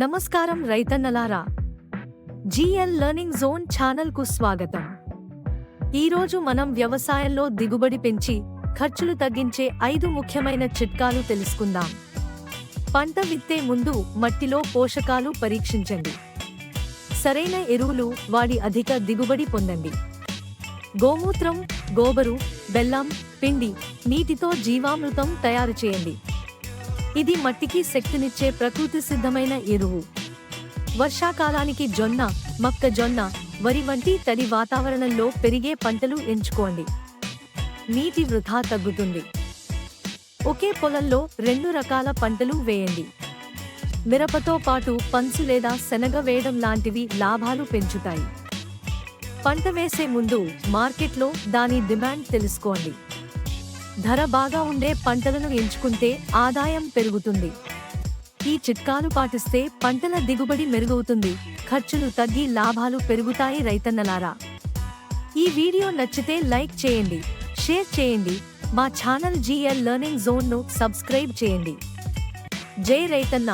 నమస్కారం రైతన్నలారా. GL learning zone ఛానల్కు స్వాగతం. ఈరోజు మనం వ్యవసాయంలో దిగుబడి పెంచి ఖర్చులు తగ్గించే ఐదు ముఖ్యమైన చిట్కాలు తెలుసుకుందాం. పంట విత్తే ముందు మట్టిలో పోషకాలు పరీక్షించండి. సరైన ఎరువులు వాడి అధిక దిగుబడి పొందండి. గోమూత్రం గోబరు బెల్లం పిండి నీటితో జీవామృతం తయారు చేయండి. ఇది మట్టికి శక్తినిచ్చే ప్రకృతి సిద్ధమైన ఎరువు. వర్షాకాలానికి జొన్న మొక్కజొన్న వరి వంటి తడి వాతావరణంలో పెరిగే పంటలు ఎంచుకోండి. నీటి వృధా తగ్గుతుంది. ఒకే పొలంలో రెండు రకాల పంటలు వేయండి. మిరపతో పాటు పంచు లేదా శనగ వేయడం లాంటివి లాభాలు పెంచుతాయి. పంట వేసే ముందు మార్కెట్లో దాని డిమాండ్ తెలుసుకోండి. ధర బాగా ఉండే పంటలను ఎంచుకుంటే ఆదాయం పెరుగుతుంది. ఈ చిట్కాలు పాటిస్తే పంటల దిగుబడి మెరుగవుతుంది. ఖర్చులు తగ్గి లాభాలు పెరుగుతాయి రైతన్నలారా. ఈ వీడియో నచ్చితే లైక్ చేయండి షేర్ చేయండి మా ఛానల్ జిఎల్ లెర్నింగ్ జోన్ను సబ్స్క్రైబ్ చేయండి. జై రైతన్న.